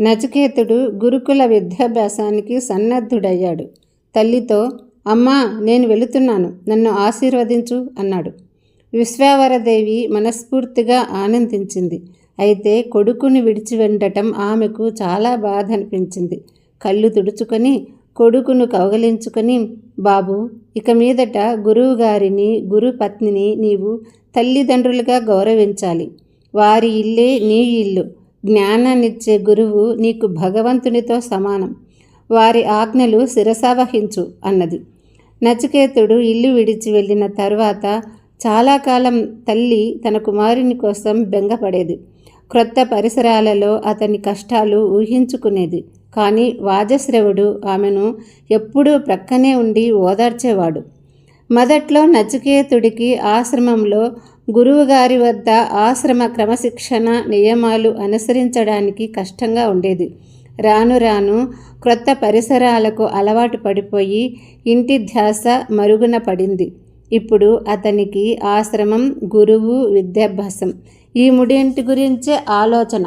నచికేతుడు గురుకుల విద్యాభ్యాసానికి సన్నద్ధుడయ్యాడు. తల్లితో అమ్మా నేను వెళుతున్నాను. నన్ను ఆశీర్వదించు అన్నాడు. విశ్వావరదేవి మనస్ఫూర్తిగా ఆనందించింది. అయితే కొడుకుని విడిచి వెండటం ఆమెకు చాలా బాధ అనిపించింది కళ్ళు తుడుచుకొని కొడుకును కౌగలించుకొని బాబు ఇక మీదట గురువుగారిని గురుపత్నిని నీవు తల్లిదండ్రులుగా గౌరవించాలి. వారి ఇల్లే నీ ఇల్లు. జ్ఞానాన్నిచ్చే గురువు నీకు భగవంతునితో సమానం. వారి ఆజ్ఞలు శిరసావహించు అన్నది. నచికేతుడు ఇల్లు విడిచి వెళ్ళిన తర్వాత చాలా కాలం తల్లి తన కుమారుని కోసం బెంగపడేది. క్రొత్త పరిసరాలలో అతని కష్టాలు ఊహించుకునేది. కానీ వాజశ్రవుడు ఆమెను ఎప్పుడూ ప్రక్కనే ఉండి ఓదార్చేవాడు. మొదట్లో నచికేతుడికి ఆశ్రమంలో గురువుగారి వద్ద ఆశ్రమ క్రమశిక్షణ నియమాలు అనుసరించడానికి కష్టంగా ఉండేది. రాను రాను క్రొత్త పరిసరాలకు అలవాటు పడిపోయి ఇంటి ధ్యాస మరుగున పడింది. ఇప్పుడు అతనికి ఆశ్రమం గురువు విద్యాభ్యాసం ఈ ముడింటి గురించే ఆలోచన.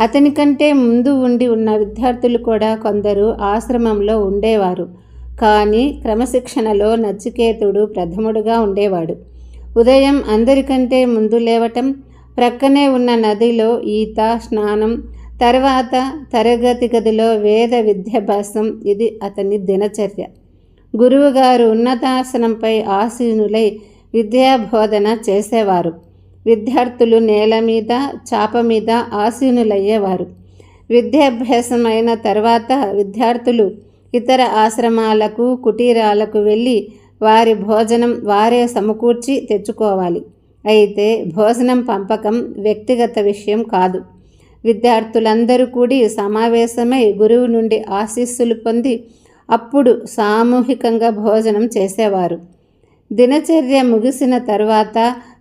అతని కంటే ముందు ఉండి ఉన్న విద్యార్థులు కూడా కొందరు ఆశ్రమంలో ఉండేవారు. కానీ క్రమశిక్షణలో నచికేతుడు ప్రథముడుగా ఉండేవాడు. ఉదయం అందరికంటే ముందు లేవటం ప్రక్కనే ఉన్న నదిలో ఈత స్నానం తర్వాత తరగతి గదిలో వేద విద్యాభ్యాసం ఇది అతని దినచర్య. గురువుగారు ఉన్నతాసనంపై ఆసీనులై విద్యాబోధన చేసేవారు. విద్యార్థులు నేల మీద చాప మీద ఆసీనులయ్యేవారు. విద్యాభ్యాసం అయిన తర్వాత విద్యార్థులు ఇతర ఆశ్రమాలకు కుటీరాలకు వెళ్ళి వారి భోజనం వారే సమకూర్చి తెచ్చుకోవాలి. అయితే భోజనం పంపకం వ్యక్తిగత విషయం కాదు. విద్యార్థులందరూ కూడి సమావేశమై గురువు నుండి ఆశీస్సులు పొంది అప్పుడు సామూహికంగా భోజనం చేసేవారు. దినచర్య ముగిసిన తర్వాత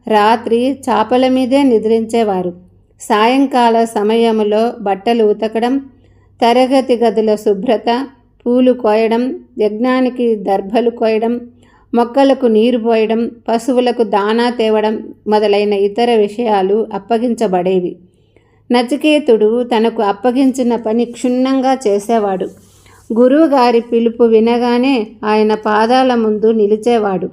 రాత్రి చాపల మీదే నిద్రించేవారు. సాయంకాల సమయంలో బట్టలు ఉతకడం తరగతి గదుల శుభ్రత పూలు కోయడం యజ్ఞానికి దర్భలు కోయడం మొక్కలకు నీరు పోయడం పశువులకు దానా తేవడం మొదలైన ఇతర విషయాలు అప్పగించబడేవి. నచికేతుడు తనకు అప్పగించిన పని క్షుణ్ణంగా చేసేవాడు. గురువుగారి పిలుపు వినగానే ఆయన పాదాల ముందు నిలిచేవాడు.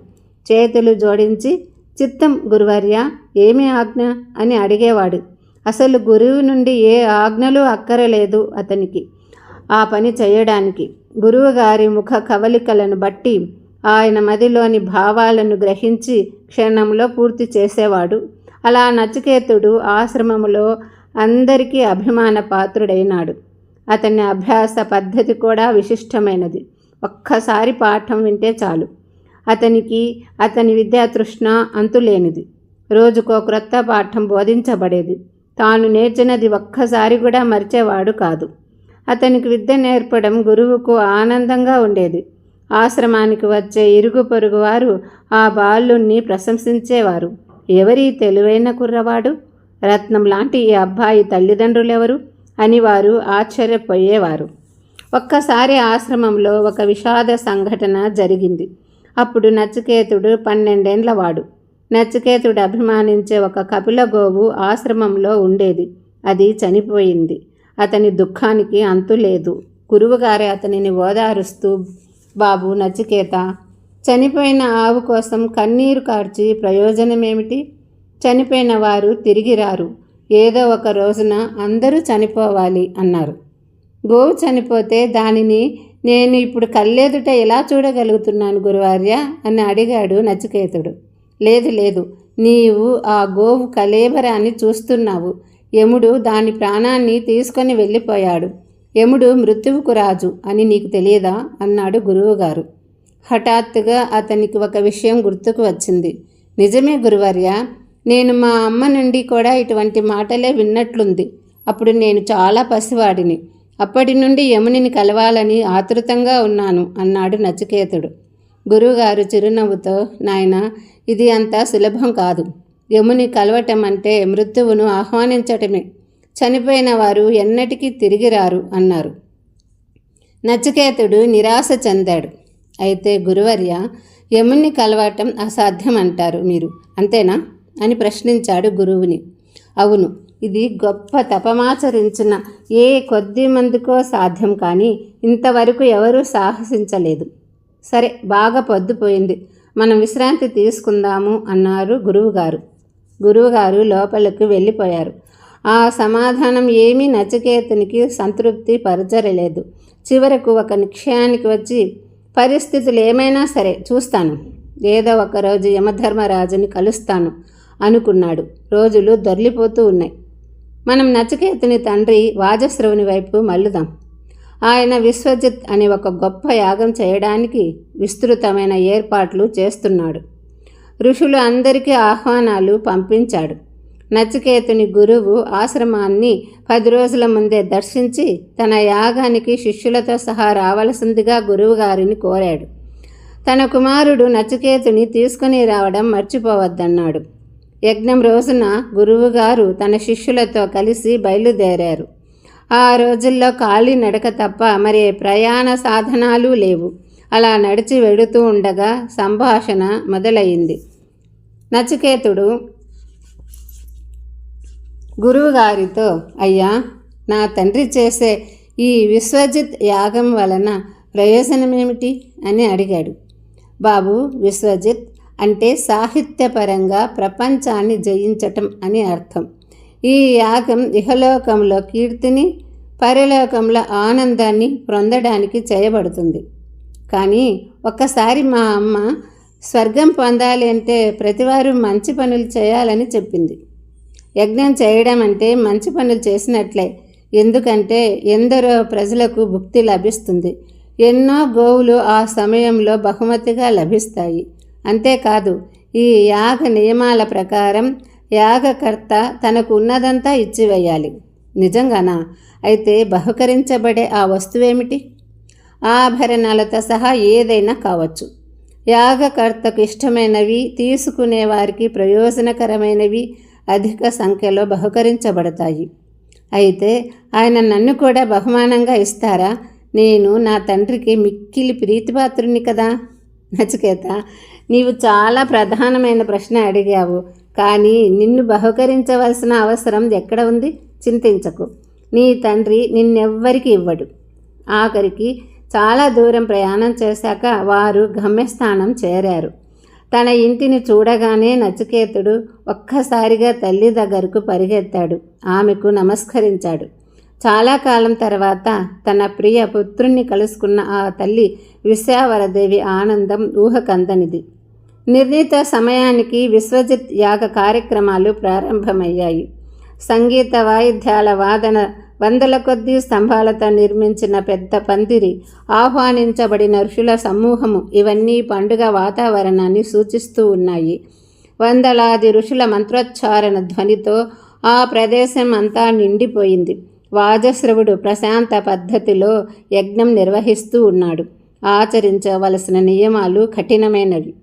చేతులు జోడించి చిత్తం గురువర్య ఏమి ఆజ్ఞ? అని అడిగేవాడు. అసలు గురువు నుండి ఏ ఆజ్ఞలు అక్కరలేదు అతనికి. ఆ పని చేయడానికి. గురువుగారి ముఖ కవలికలను బట్టి ఆయన మదిలోని భావాలను గ్రహించి క్షణంలో పూర్తి చేసేవాడు. అలా నచికేతుడు ఆశ్రమములో అందరికీ అభిమాన పాత్రుడైనాడు. అతని అభ్యాస పద్ధతి కూడా విశిష్టమైనది. ఒక్కసారి పాఠం వింటే చాలు. అతనికి అతని విద్యాతృష్ణ అంతులేనిది. రోజుకో క్రొత్త పాఠం బోధించబడేది. తాను నేర్చినది ఒక్కసారి కూడా మరిచేవాడు కాదు. అతనికి విద్య నేర్పడం గురువుకు ఆనందంగా ఉండేది. ఆశ్రమానికి వచ్చే ఇరుగు పొరుగు వారు ఆ బాలుణ్ణి ప్రశంసించేవారు. ఎవరి తెలివైన కుర్రవాడు? రత్నం లాంటి ఈ అబ్బాయి తల్లిదండ్రులెవరు? అని వారు ఆశ్చర్యపోయేవారు. ఒక్కసారి ఆశ్రమంలో ఒక విషాద సంఘటన జరిగింది. అప్పుడు నచికేతుడు పన్నెండేండ్లవాడు నచికేతుడు అభిమానించే ఒక కపిల గోవు ఆశ్రమంలో ఉండేది. అది చనిపోయింది. అతని దుఃఖానికి అంతు లేదు గురువుగారే అతనిని ఓదారుస్తూ బాబు నచికేత చనిపోయిన ఆవు కోసం కన్నీరు కార్చి ప్రయోజనమేమిటి? చనిపోయిన వారు తిరిగి రారు. ఏదో ఒక రోజున అందరూ చనిపోవాలి అన్నారు. గోవు చనిపోతే దానిని నేను ఇప్పుడు కళ్ళెదుట ఎలా చూడగలుగుతున్నాను గురువార్య? అని అడిగాడు నచికేతుడు లేదు లేదు. నీవు ఆ గోవు కలేబరాన్ని చూస్తున్నావు. యముడు దాని ప్రాణాన్ని తీసుకొని వెళ్ళిపోయాడు. యముడు మృత్యువుకు రాజు అని నీకు తెలియదా? అన్నాడు గురువుగారు. హఠాత్తుగా అతనికి ఒక విషయం గుర్తుకు వచ్చింది. నిజమే గురువర్య నేను మా అమ్మ నుండి కూడా ఇటువంటి మాటలే విన్నట్లుంది. అప్పుడు నేను చాలా పసివాడిని. అప్పటి నుండి యమునిని కలవాలని ఆతృతంగా ఉన్నాను అన్నాడు నచికేతుడు. గురువుగారు చిరునవ్వుతో నాయన ఇది అంత సులభం కాదు. యముని కలవటం అంటే మృత్యువును ఆహ్వానించటమే. చనిపోయిన వారు ఎన్నటికీ తిరిగి రారు అన్నారు. నచికేతుడు నిరాశ చెందాడు. అయితే గురువర్య యముని కలవటం అసాధ్యం అంటారు మీరు అంతేనా? అని ప్రశ్నించాడు గురువుని. అవును ఇది గొప్ప తపమాచరించిన ఏ కొద్ది మందికో సాధ్యం కానీ ఇంతవరకు ఎవరూ సాహసించలేదు. సరే బాగా పొద్దుపోయింది మనం విశ్రాంతి తీసుకుందాము అన్నారు గురువుగారు. గురువుగారు లోపలికి వెళ్ళిపోయారు. ఆ సమాధానం ఏమీ నచికేతునికి సంతృప్తి పరచరలేదు. చివరకు ఒక నిక్షయానికి వచ్చి పరిస్థితులు ఏమైనా సరే చూస్తాను. ఏదో ఒకరోజు యమధర్మరాజుని కలుస్తాను అనుకున్నాడు. రోజులు దొర్లిపోతూ ఉన్నాయి. మనం నచికేతుని తండ్రి వాజశ్రవుని వైపు మల్లుదాం ఆయన విశ్వజిత్ అనే ఒక గొప్ప యాగం చేయడానికి విస్తృతమైన ఏర్పాట్లు చేస్తున్నాడు. ఋషులు అందరికీ ఆహ్వానాలు పంపించాడు. నచికేతుని గురువు ఆశ్రమాన్ని పది రోజుల ముందే దర్శించి తన యాగానికి శిష్యులతో సహా రావలసిందిగా గురువుగారిని కోరాడు. తన కుమారుడు నచికేతుని తీసుకుని రావడం మర్చిపోవద్దన్నాడు. యజ్ఞం రోజున గురువుగారు తన శిష్యులతో కలిసి బయలుదేరారు. ఆ రోజుల్లో ఖాళీ నడక తప్ప మరి ప్రయాణ సాధనాలు లేవు. అలా నడిచి వెడుతూ ఉండగా సంభాషణ మొదలయ్యింది నచికేతుడు గురువుగారితో అయ్యా నా తండ్రి చేసే ఈ విశ్వజిత్ యాగం వలన ప్రయోజనమేమిటి? అని అడిగాడు. బాబు విశ్వజిత్ అంటే సాహిత్యపరంగా ప్రపంచాన్ని జయించటం అని అర్థం. ఈ యాగం ఇహలోకంలో కీర్తిని పరలోకంలో ఆనందాన్ని పొందడానికి చేయబడుతుంది. కానీ ఒక్కసారి మా అమ్మ స్వర్గం పొందాలి అంటే ప్రతివారు మంచి పనులు చేయాలని చెప్పింది. యజ్ఞం చేయడం అంటే మంచి పనులు చేసినట్లే. ఎందుకంటే ఎందరో ప్రజలకు భుక్తి లభిస్తుంది. ఎన్నో గోవులు ఆ సమయంలో బహుమతిగా లభిస్తాయి. అంతేకాదు ఈ యాగ నియమాల ప్రకారం యాగకర్త తనకు ఉన్నదంతా ఇచ్చివేయాలి. నిజంగానా? అయితే బహుకరించబడే ఆ వస్తువేమిటి? ఆభరణాలతో సహా ఏదైనా కావచ్చు. యాగకర్తకు ఇష్టమైనవి తీసుకునే వారికి ప్రయోజనకరమైనవి అధిక సంఖ్యలో బహుకరించబడతాయి. అయితే ఆయన నన్ను కూడా బహుమానంగా ఇస్తారా? నేను నా తండ్రికి మిక్కిలి ప్రీతిపాత్రుని కదా? నచికేత నీవు చాలా ప్రధానమైన ప్రశ్న అడిగావు కానీ నిన్ను బహుకరించవలసిన అవసరం ఎక్కడ ఉంది? చింతించకు. నీ తండ్రి నిన్నెవ్వరికి ఇవ్వడు. ఆఖరికి చాలా దూరం ప్రయాణం చేశాక వారు గమ్యస్థానం చేరారు. తన ఇంటిని చూడగానే నచికేతుడు ఒక్కసారిగా తల్లి దగ్గరకు పరిగెత్తాడు. ఆమెకు నమస్కరించాడు. చాలా కాలం తర్వాత తన ప్రియ పుత్రుణ్ణి కలుసుకున్న ఆ తల్లి విశ్వావరదేవి ఆనందం ఊహకందనిది. నిర్ణీత సమయానికి విశ్వజిత్ యాగ కార్యక్రమాలు ప్రారంభమయ్యాయి. సంగీత వాయిద్యాల వాదన వందల కొద్దీ స్తంభాలతో నిర్మించిన పెద్ద పందిరి ఆహ్వానించబడిన ఋషుల సమూహము ఇవన్నీ పండుగ వాతావరణాన్ని సూచిస్తూ ఉన్నాయి. వందలాది ఋషుల మంత్రోచ్చారణ ధ్వనితో ఆ ప్రదేశం అంతా నిండిపోయింది. వాజశ్రవుడు ప్రశాంత పద్ధతిలో యజ్ఞం నిర్వహిస్తూ ఉన్నాడు. ఆచరించవలసిన నియమాలు కఠినమైనవి.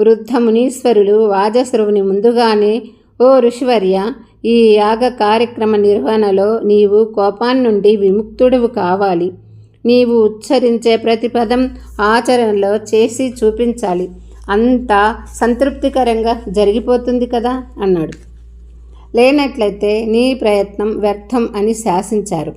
వృద్ధ మునీశ్వరులు వాజశ్రవుని ముందుగానే ఓ ఋషివర్య ఈ యాగ కార్యక్రమ నిర్వహణలో నీవు కోపాన్నుండి విముక్తుడువు కావాలి. నీవు ఉచ్చరించే ప్రతి పదం ఆచరణలో చేసి చూపించాలి. అంతా సంతృప్తికరంగా జరిగిపోతుంది కదా? అన్నాడు. లేనట్లయితే నీ ప్రయత్నం వ్యర్థం అని శాసించారు.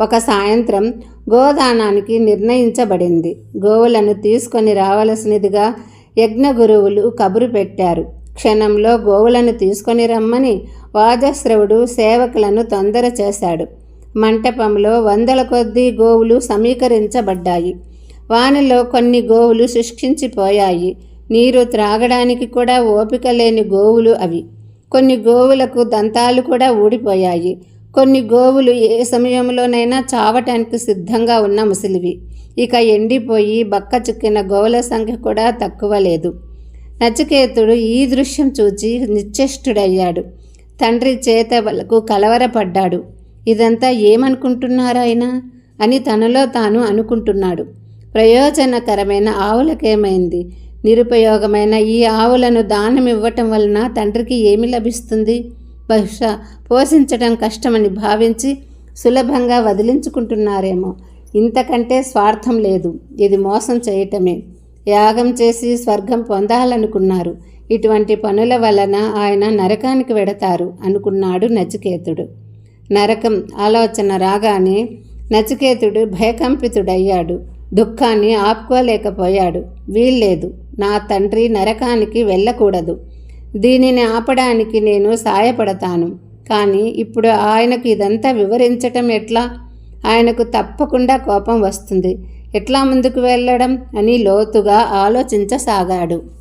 ఒక సాయంత్రం గోదానానికి నిర్ణయించబడింది. గోవులను తీసుకొని రావలసినదిగా యజ్ఞ గురువులు కబురు పెట్టారు. క్షణంలో గోవులను తీసుకొని రమ్మని వాజశ్రవుడు సేవకులను తొందర చేశాడు. మంటపంలో వందల కొద్దీ గోవులు సమీకరించబడ్డాయి. వానిలో కొన్ని గోవులు శుష్కించిపోయాయి. నీరు త్రాగడానికి కూడా ఓపిక లేని గోవులు అవి. కొన్ని గోవులకు దంతాలు కూడా ఊడిపోయాయి. కొన్ని గోవులు ఏ సమయంలోనైనా చావటానికి సిద్ధంగా ఉన్న ముసలివి. ఇక ఎండిపోయి బక్క చిక్కిన గోవుల సంఖ్య కూడా తక్కువ లేదు. నచికేతుడు ఈ దృశ్యం చూచి నిశ్చేష్టుడయ్యాడు. తండ్రి చేత కలవరపడ్డాడు. ఇదంతా ఏమనుకుంటున్నారాయన అని తనలో తాను అనుకుంటున్నాడు. ప్రయోజనకరమైన ఆవులకేమైంది? నిరుపయోగమైన ఈ ఆవులను దానం ఇవ్వటం వలన తండ్రికి ఏమి లభిస్తుంది? బహుశా పోషించడం కష్టమని భావించి సులభంగా వదిలించుకుంటున్నారేమో. ఇంతకంటే స్వార్థం లేదు. ఇది మోసం చేయటమే. యాగం చేసి స్వర్గం పొందాలనుకున్నారు. ఇటువంటి పనుల వలన ఆయన నరకానికి వెడతారు అనుకున్నాడు నచికేతుడు. నరకం ఆలోచన రాగానే నచికేతుడు భయకంపితుడయ్యాడు. దుఃఖాన్ని ఆపుకోలేకపోయాడు. వీల్లేదు. నా తండ్రి నరకానికి వెళ్ళకూడదు. దీనిని ఆపడానికి నేను సాయపడతాను. కానీ ఇప్పుడు ఆయనకు ఇదంతా వివరించటం ఎట్లా? ఆయనకు తప్పకుండా కోపం వస్తుంది. ఎట్లా ముందుకు వెళ్ళడం అని లోతుగా ఆలోచించసాగాడు.